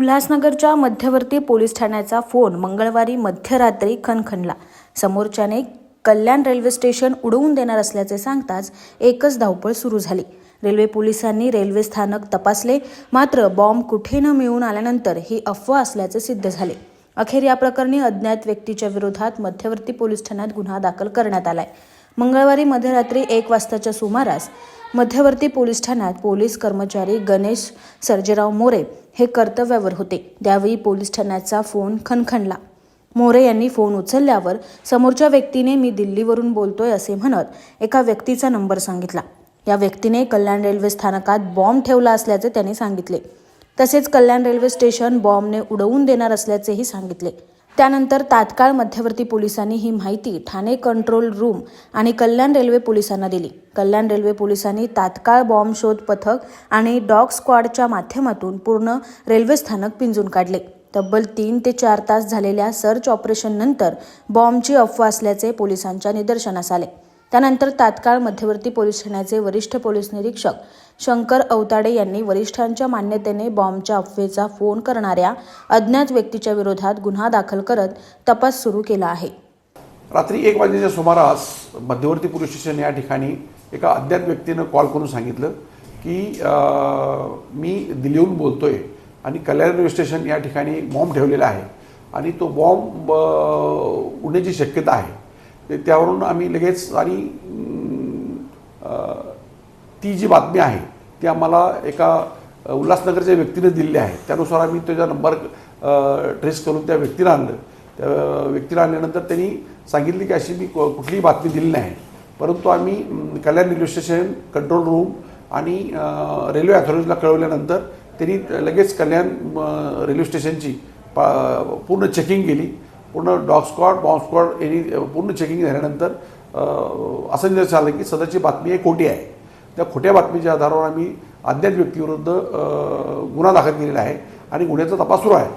उल्हासनगरच्या मध्यवर्ती पोलीस ठाण्याचा फोन मंगळवारी मध्यरात्री खणखणला. समोरच्याने कल्याण रेल्वे स्टेशन उडवून देणार असल्याचे सांगताच एकच धावपळ सुरू झाली. रेल्वे पोलिसांनी रेल्वे स्थानक तपासले मात्र बॉम्ब कुठे न मिळून आल्यानंतर ही अफवा असल्याचे सिद्ध झाले. अखेर या प्रकरणी अज्ञात व्यक्तीच्या विरोधात मध्यवर्ती पोलीस ठाण्यात गुन्हा दाखल करण्यात आलाय. मंगळवारी मध्यरात्री एक वाजताच्या सुमारास मध्यवर्ती पोलीस ठाण्यात पोलीस कर्मचारी गणेश सर्जेराव मोरे हे कर्तव्यावर होते. त्यावेळी पोलीस ठाण्याचा फोन खणखणला. मोरे यांनी फोन उचलल्यावर समोरच्या व्यक्तीने मी दिल्लीवरून बोलतोय असे म्हणत एका व्यक्तीचा नंबर सांगितला. या व्यक्तीने कल्याण रेल्वे स्थानकात बॉम्ब ठेवला असल्याचे त्यांनी सांगितले. तसेच कल्याण रेल्वे स्टेशन बॉम्बने उडवून देणार असल्याचेही सांगितले. त्यानंतर तात्काळ मध्यवर्ती पोलिसांनी ही माहिती ठाणे कंट्रोल रूम आणि कल्याण रेल्वे पोलिसांना दिली. कल्याण रेल्वे पोलिसांनी तात्काळ बॉम्ब शोध पथक आणि डॉग स्क्वॉडच्या माध्यमातून पूर्ण रेल्वे स्थानक पिंजून काढले. तब्बल तीन ते चार तास झालेल्या सर्च ऑपरेशननंतर बॉम्बची अफवा असल्याचे पोलिसांच्या निदर्शनास आले. त्यानंतर तात्काळ मध्यवर्ती पोलीस ठाण्याचे वरिष्ठ पोलीस निरीक्षक शंकर अवताडे यांनी वरिष्ठांच्या मान्यतेने बॉम्बच्या अफवेचा फोन करणाऱ्या अज्ञात व्यक्तीच्या विरोधात गुन्हा दाखल करत तपास सुरू केला आहे. रात्री एक वाजेच्या सुमारास मध्यवर्ती पोलीस स्टेशन या ठिकाणी एका अज्ञात व्यक्तीनं कॉल करून सांगितलं की अं, मी दिल्लीहून बोलतोय आणि कल्याण रेल्वे स्टेशन या ठिकाणी बॉम्ब ठेवलेला आहे आणि तो बॉम्ब उडण्याची शक्यता आहे. त्यावरून आम्ही लगेच आणि ती जी बातमी आहे ती आम्हाला एका उल्हासनगरच्या व्यक्तीने दिलेली आहे. त्यानुसार आम्ही त्याचा नंबर ट्रेस करून त्या व्यक्तीला आणलं. त्या व्यक्तीला आणल्यानंतर त्यांनी सांगितले की अशी मी कुठलीही बातमी दिली नाही. परंतु आम्ही Kalyan railway station control room आणि रेल्वे अथॉरिटीला कळवल्यानंतर त्यांनी लगेच कल्याण रेल्वे स्टेशनची पा पूर्ण चेकिंग केली. पूर्ण डॉग स्क्वॉड बॉम्ब स्क्वॉड यांनी पूर्ण चेकिंग झाल्यानंतर असं निदर्शनास आलं की सदरची बातमी एक खोटी आहे. त्या खोट्या बातमीच्या आधारावर आम्ही अज्ञात व्यक्तीविरुद्ध गुन्हा दाखल केलेला आहे आणि गुन्ह्याचा तपास सुरू आहे.